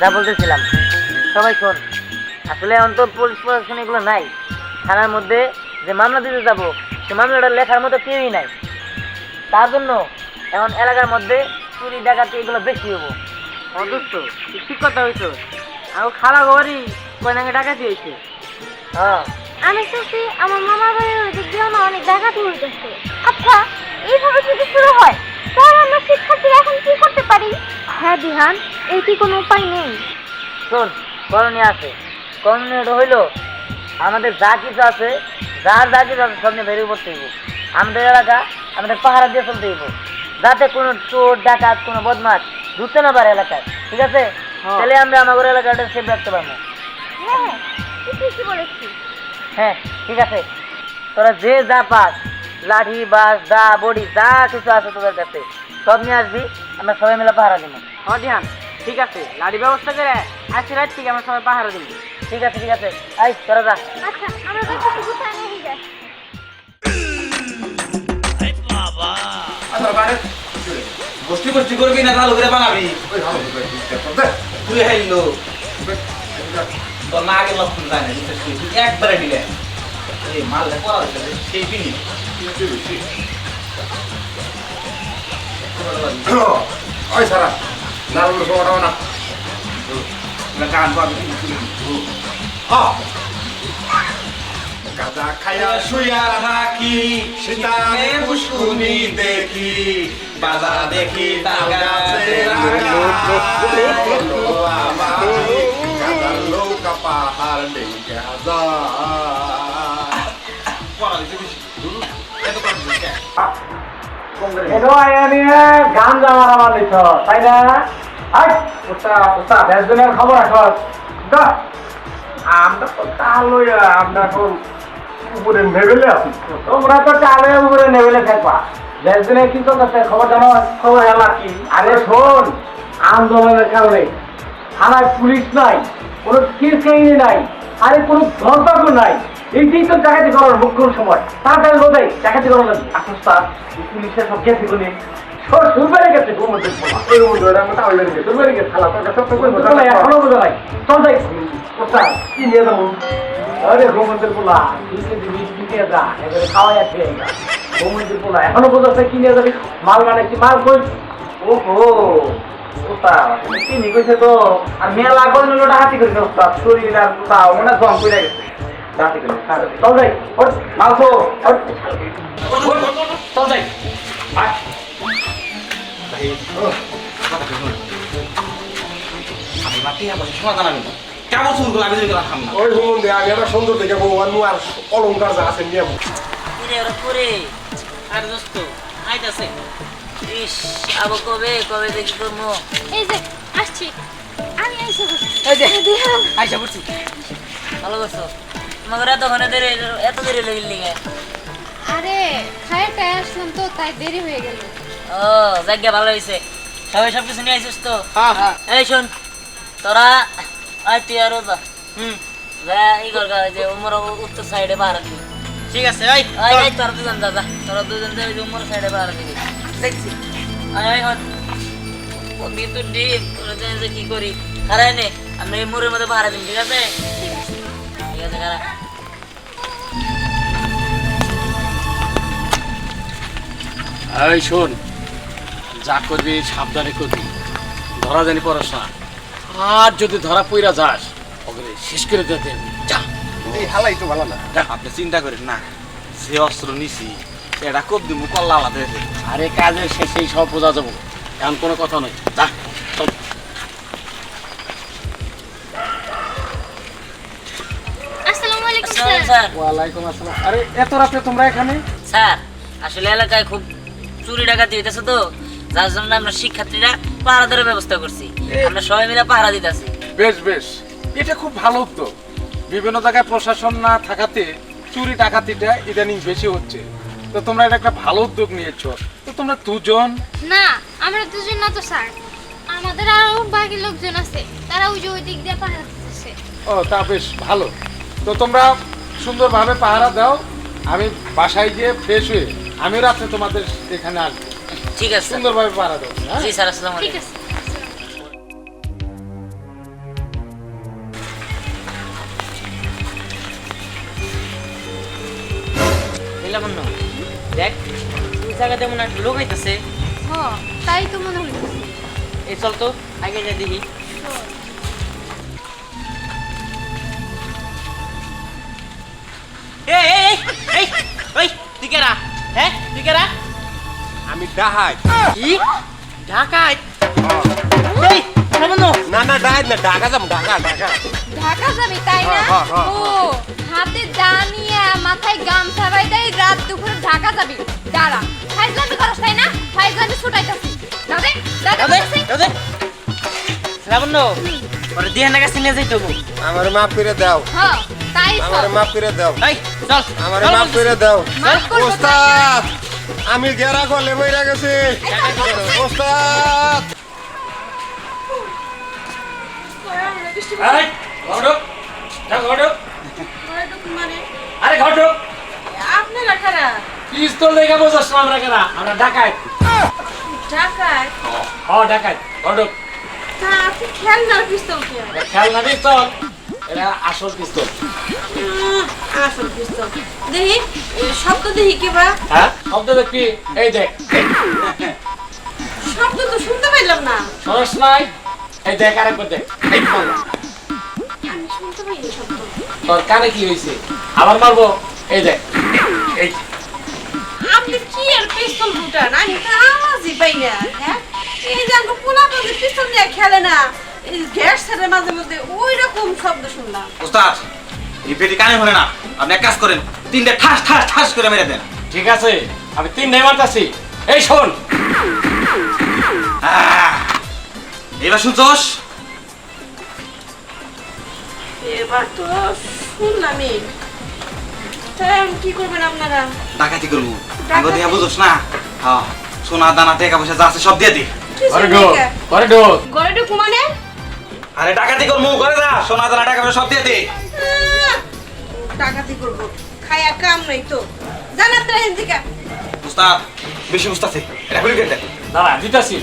যা বলতেছিলাম। সবাই শোন আসলে এখন তো পুলিশ প্রশাসন এগুলো নাই। থানার মধ্যে যে মামলা দিতে যাব সে মামলাটা লেখার মতো কেউই নাই। তার জন্য এখন এলাকার মধ্যে চুরি ডাকাতি এগুলো বেশি হব অদুষ্ট ঠিক কথা হইছো আর খালা ঘরই কয়নাকে ডাকাতি হয়েছে হ্যাঁ। আমি শুনছি আমার মামার বাড়ির ওই দিক দিয়েও না অনেক ডাকাতি হইতেছে। আচ্ছা এইভাবে যদি শুরু হয় তাহলে আমরা শিক্ষার্থীরা এখন কি করতে পারি? হ্যাঁ বিহান এই কি কোনো উপায় নেই? শোন করণীয় আছে। করণীয়টা হইল আমাদের যা কিছু আছে যার যা কিছু আছে সব নিয়ে বেরিয়ে পড়তে হইব আমাদের এলাকা আমাদের পাহারা দিয়ে চলতে হইব যাতে কোনো চোর ডাকাত কোনো বদমাস ঢুকতে না পারে এলাকায়। ঠিক আছে? হ্যাঁ। তাহলে আমরা আমাদের এলাকাটা সেভ রাখতে পারব। হ্যাঁ হ্যাঁ হ্যাঁ ঠিক আছে। তোরা যে যা পাস লাঠি বাস দা বডি যা কিছু আছে তোদের কাছে সব নিয়ে আসবি। আমরা সবাই মিলে পাহারা দিব। হ্যাঁ ধ্যান ঠিক আছে লাড়ি ব্যবস্থা করে আজকে রাত থেকে আমরা সবাই পাহারা দিব। ঠিক আছে ঠিক আছে। আই তোরা যা। আচ্ছা আমরা তো কিছু গুছায় নিয়ে যাই? গোষ্ঠী গোষ্ঠী করবি না তাহলে করে বানাবি। তুই হাইলো তোর না আগে লক্ষণ যায় না বিশ্বাস করি তুই একবারে দিলে মাল পড়া সেই ওই সারা লাল সময় না গান পাবি গাঁজা খাইয়া শুয়া থাকি শীতানে পুষ্কুনি দেখি বাজার দেখি তার গাছে গাঁজার নৌকা পাহাড় নেই গাঁজা এনো আয়ানি গান জামার আমার নিছ তাই না? আই উস্তা উস্তা দেশজনের খবর রাখস দা আমরা তো তাহলে আমরা এখন উপরে নেবেলে আছি। তোমরা তো চালে উপরে নেবেলে থাকবা। দেশজনে কি চলতেছে? খবর জানো? খবর এলা কি? আরে শোন আন্দোলনের কারণে থানায় পুলিশ নাই কোনো কেস কাহিনী নাই আরে কোনো ধর্তব্য নাই। এইটাই তো ডাকাতি করার মুখ্য সময় তাড়াতাড়ি বোঝাই ডাকাতি করা লাগবে। আসুস তার পুলিশের সব গেছে এখনও বোঝা নাই। চল যাই। কি নিয়ে যাব? আরে গোমন্দির পোলা যা এবারে খাওয়া যাচ্ছে গোমন্দির পোলা এখনও বোঝাচ্ছে যাবি? মাল মানে কি মাল কই? ওস্তাদ তিনি কইছে তো? আর মেলা করে নিল হাতি ওস্তাদ শরীর আর মনে জম করে গেছে। রাতি করে চল যাই মাল তো ওঠ। চল যাই কেমন শুরু করলাম আমি রাখাম না ওই বন্ধু আমি একটা সুন্দর দেখে ভগবান আর অলঙ্কার যা আছে নিয়ে পুরে আর দোস্ত আইতাছে ইস আবো কবে কবে দেখি করব এই যে আসছি আমি এসে বসছি এই যে। আইসা পড়ছি ভালো করছ এতক্ষণে দেরি এত দেরি লেগে লিগে আরে টায় আসলাম তো তাই দেরি হয়ে গেল। ও জায়গা ভালো হয়েছে সবাই সব কিছু নিয়ে আসিস তো? হ্যাঁ হ্যাঁ। এই শোন তোরা আয় তুই আর হুম। যা ই কর গা, যে উমর উত্তর সাইডে পাহারা দিবি। ঠিক আছে ওই তোরা। দুজন দাদা তোরা দুজন দে ওই যে উমর সাইডে পাহারা দিবি। দেখছি। আয় আয় হন। কিন্তু যে কি করি। খারাই নে আমরা এই মোড়ের মধ্যে পাহারা দিবি ঠিক আছে? ঠিক আছে খারা এই শোন যা করবি সাবধানে করবি। ধরা জানি পড়াস না। আর যদি ধরা পইরা যাস ওকে শেষ করে দিতে। যা। এই হালাই তো ভালো না। আপনি চিন্তা করেন না যে অস্ত্র নিছি এটা কব দিমু কল্লা আলাদা আরে কাজের শেষেই সব বোঝা যাব। এমন কোনো কথা নয়। যা চল। আসসালামু আলাইকুম স্যার। ওয়ালাইকুম আসসালাম। আরে এত রাতে তোমরা এখানে? স্যার আসলে এলাকায় খুব চুরি ডাকাতি হইতেছে তো যার জন্য আমরা শিক্ষার্থীরা পাহারা দেওয়ার ব্যবস্থা করছি। আমরা সবাই মিলে পাহারা দিতেছি। বেশ বেশ। এটা খুব ভালো উদ্যোগ বিভিন্ন জায়গায় প্রশাসন না থাকাতে চুরি ডাকাতিটা ইদানিং বেশি হচ্ছে। তো তোমরা এটা একটা ভালো উদ্যোগ নিয়েছো। তো তোমরা দুজন না আমরা দুজন না তো স্যার। আমাদের আরও বাকি লোকজন আছে। তারা ওই যে ওই দিক দিয়ে পাহাড় দিতেছে। ও তা বেশ ভালো। তো তোমরা সুন্দরভাবে পাহারা দাও। আমি বাসায় গিয়ে ফ্রেশ হয়ে আমিও রাত্রে তোমাদের এখানে আসব। ঠিক আছে। সুন্দরভাবে পারা দেবো হ্যাঁ? ঠিক আছে। নীলামন্ন দেখ তুই জায়গাতে মনে হয় লোক হইতেছে হ্যাঁ তাই তো মনে হইতেছে। এই চল তো আগে যা দেখি। কেরা আমি ডাহাই। কি? ঢাকায় এই লাবণ্য না না ডাহাই না ঢাকা যাম ঢাকা ঢাকা। ঢাকা যাবি তাই না? ও হাতে দা নিয়ে মাথায় গামছা বাইদাই রাত দুপুরে ঢাকা যাবি। দাঁড়া ফাইজলামি করস তাই না? ফাইজলামি ছুটাইতাছি। দাদে দাদে দাদে দাদে। লাবণ্য ওরে দিয়ে না কাছে নিয়ে যাইতে আমার মাফ করে দাও। হ্যাঁ তাই আমার মাফ করে দাও। এই চল। আমার বলতেছি। করে দাও? ওস্তাদ! আমি গেরা গলে মইরা গেছি। ওস্তাদ! ঢোক। আরে। আপনারা পিস্তল দেখে বোঝাস না আমরা কেনা আমরা ডাকাই ঢাকায় হ ডাকাই ঘর ঢোক। তা আপনি খেলনার পিস্তল খেলনা পিস্তল এটা আসল পিস্তল। আসল পিস্তল দেখি শব্দ দেখি কি বা? হ্যাঁ? শব্দ দেখবি এই দেখ। শব্দ তো শুনতে পাইলাম না। সরস নাই? এই দেখ আরেকবার দেখ। এই মারলাম। আমি শুনতে পাইনি শব্দ। তোর কানে কি হয়েছে আবার মারবো? এই দেখ। এই আপনি কি আর পিস্তল আওয়াজই পাই না হ্যাঁ? এই যে আমাকে পোলা পিস্তল দিয়ে খেলে না এই গ্যাস ছেড়ে মাঝে মধ্যে ওই রকম শব্দ শুনলাম। ওস্তাদ এই পেটি কানে ভরে না। আপনি এক কাজ করেন তিনটে ঠাস ঠাস ঠাস করে মেরে দেন। ঠিক আছে আমি তিন নেই মারতাছি। এই শোন। আহ, এবার শুনছস? এবার তো শুনলামই। এখন কি করবেন আপনারা? ডাকাতি করব। আগে দেখা বুঝোস না? হ্যাঁ সোনা দানা টাকা পয়সা যা আছে সব দিয়ে দি। ঘরে ঢোক ঘরে ঢোক। ঘরে ঢুকু মানে? আরে ডাকাতি করব করে দা সোনা দানা টাকা পয়সা সব দিয়ে দে। ডাকাতি করব খায়া কাম নাই তো জানাত রাখেন থেকে উস্তাদ বেশি উস্তাছে এটা গুলি কেটে দাঁড়া দিতাছি?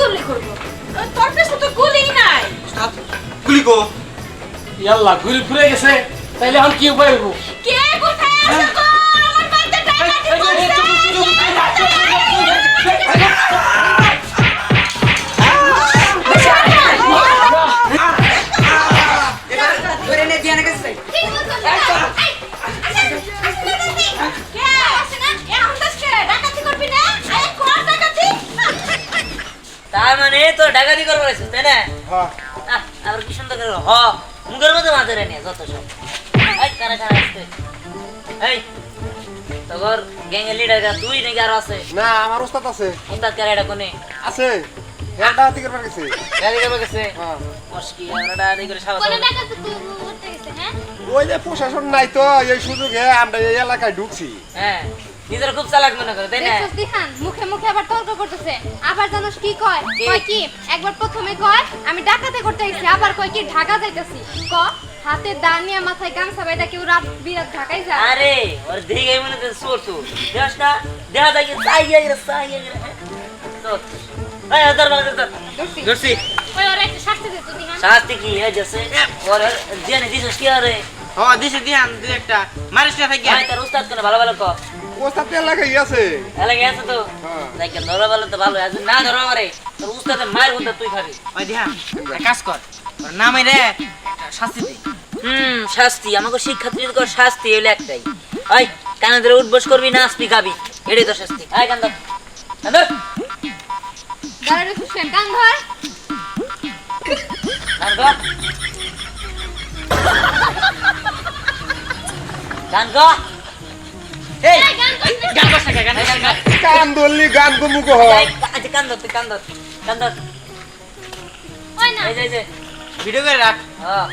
গুলি করব তোর কাছে তো গুলি নাই উস্তাদ গুলি কো ইয়াল্লা ঘুরে ফিরে গেছে তাইলে এখন কি উপায় হইব কে কোথায় আছে গো? আমার বাড়িতে ডাকাতি ঠিক ডাকাতি তাই না? হ্যাঁ। আবার কি সুন্দর করে হ মুখের মধ্যে রে নিয়ে যত সব। এই কারা কারা আসছে? এই তোর গ্যাংয়ের লিডার তুই নাকি আরও আছে? না আমার ওস্তাদ আছে। উস্তাদ কারা এটা কোনে? আছে। হ্যাঁ করবার গেছে। গাড়ি করবে গেছে? হ্যাঁ। মুশকি আমরা ডাকাতি করে সাহস কোন ডাকাতি করতে গেছে হ্যাঁ? ওই যে প্রশাসন নাই তো এই সুযোগে আমরা এই এলাকায় ঢুকছি। হ্যাঁ। নিজের খুব চালাক মনে করে তাই না? দেখছস দিহান মুখে মুখে আবার তর্ক করতেছে। আবার জানোস কি কয়? কয় কি? একবার প্রথমে কয় আমি ডাকাতে করতে আইছি আবার কয় কি ঢাকা যাইতাছি। ক হাতে দানিয়া মাথায় গামছা বাইদা কেউ রাত বিরাত ঢাকাই যায়? আরে ওর দিকে মনে হচ্ছে সোর সোর দেখাস না? দেখা যায় সাই গিয়ে গেলে সাই গিয়ে গেলে সোর এই ধর ধর ধর ধরছি। ধরছি। ওই ওরে একটা শাস্তি দে তো দিহান। শাস্তি কি? হয়ে গেছে ওর জেনে দিছিস কি আরে? হ দিছে দিয়ান দুই একটা। মারিস না থাকি। তোর উস্তাদ কোনে ভালো ভালো ক। ওস্তাদ এলাকায় আছে এলাকা আছে তো? হ্যাঁ। দেখ ধরা ভালো তো ভালো আছে না ধরা মারে তোর উস্তাদে মার হুদা তুই খাবি। ওই দিহান এক কাজ কর। ওর নামে রে শাস্তি দে। হুম শাস্তি। আমাকে শিক্ষার্থীদের কর শাস্তি হইলে একটাই। ওই কানে ধরে উঠবস করবি না আসবি খাবি। এটাই তো শাস্তি। আয় কান্দ কান্দ দাঁড়ারে খুশকেন কান ধর। কান্দ কান্দ এই এই গান গান করছ না গান এই কান্দ কান ধরলি গান হ আচ্ছা কান্দ তুই কান্দ কান্দ ওই না। এই যে যে ভিডিও করে রাখ। হ্যাঁ।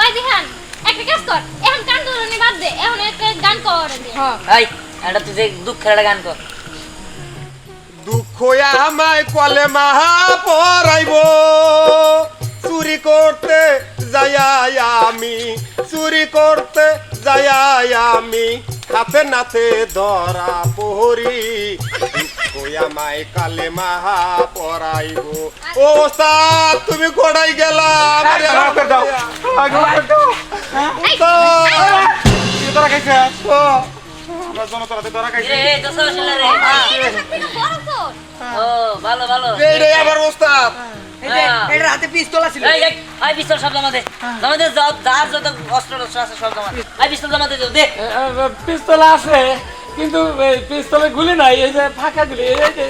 ওই দিহান একটা কাজ কর এখন কান ধরনি বাদ দে এখন একটা গান কর দে হ্যাঁ। এই এটা তুই দুঃখের একটা গান কর। দুঃখ আমায় কলে মাহা পরাইব। চুরি করতে যাই আমি হাতে নাতে ধরা পহরি আমায় কালে মাহা পড়াইব ও ওস্তাদ তুমি কোড়াই গেলা আমারে মাফ দাও আগে মাফ দাও ওস্তাদ কি ধরা খাইছে আমরা জনতারাতে ধরা ভালো ভালো এই রে আমার ওস্তাদ এটা হাতে পিস্তল আছে। এই এই আই পিস্তল সব জমা দে। জমা দে যা যার যত অস্ত্র টস্ত্র আছে সব জমা আই পিস্তল জমা দে দে। পিস্তল আছে কিন্তু পিস্তলে গুলি নাই এই যে ফাঁকা গুলি এই যে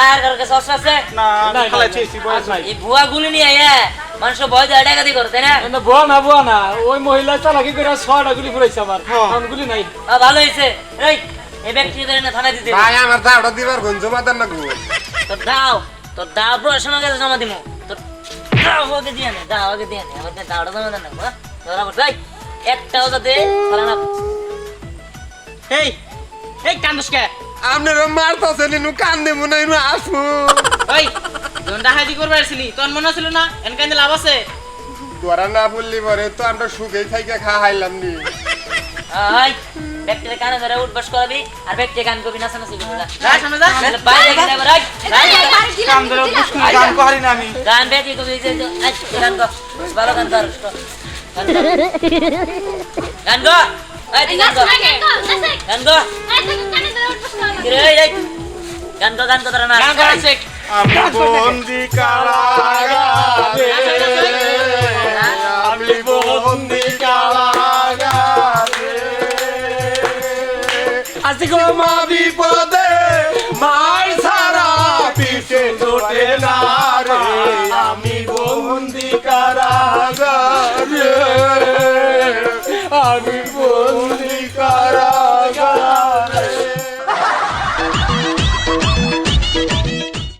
আর কার কাছে অস্ত্র আছে? না নাই, আমি খালাই নাই, চেয়েছি নাই, বয়স নাই। এই ভুয়া গুলি নিয়ে আয় মানুষ ভয় দেয় ডাকাতি করে তাই না? না বুয়া না বুয়া না। ওই মহিলা চালাকি করে ছয়টা গুলি ফুরাইছে আমার আমার গুলি নাই। ভালো হয়েছে। এই এই ব্যক্তি ধরে না থানায় দিতে ভাই আমার দাওটা দিবার গঞ্জ মাদার না গো তোর দাও তোর দাও প্রশাসনের কাছে জমা দিমু। দাও ওকে দিয়ে নে দাও ওকে দিয়ে নে আমার দাওটা জমা দেন না? ধরা এই, একটাও যাতে ফেলা না এই এই কান্দুস কে? আপনারা মারতাছে নিনু কান দেবো না ইনু আসু ওই তোর ডাকাতি করবে আসছিলি তোর মনে ছিল না এন কান্দে লাভ আছে? তোরা না বললি পরে তো আমরা সুখেই থাইকে খা হাইলাম নি। এই ব্যক্তির কানে ধরে উঠবাস করাবি আর ব্যক্তি গান করবি করবি না। যা নাহলে বাইরে গেলে গান কহারি না আমি। গান করবি যে, এই, গান কর। ভালো গান কর। গান কর। গান কর। গান কর গান কর। এই। গান কর গান কর না গান বন্দি কারাগারে গো মা বিপদে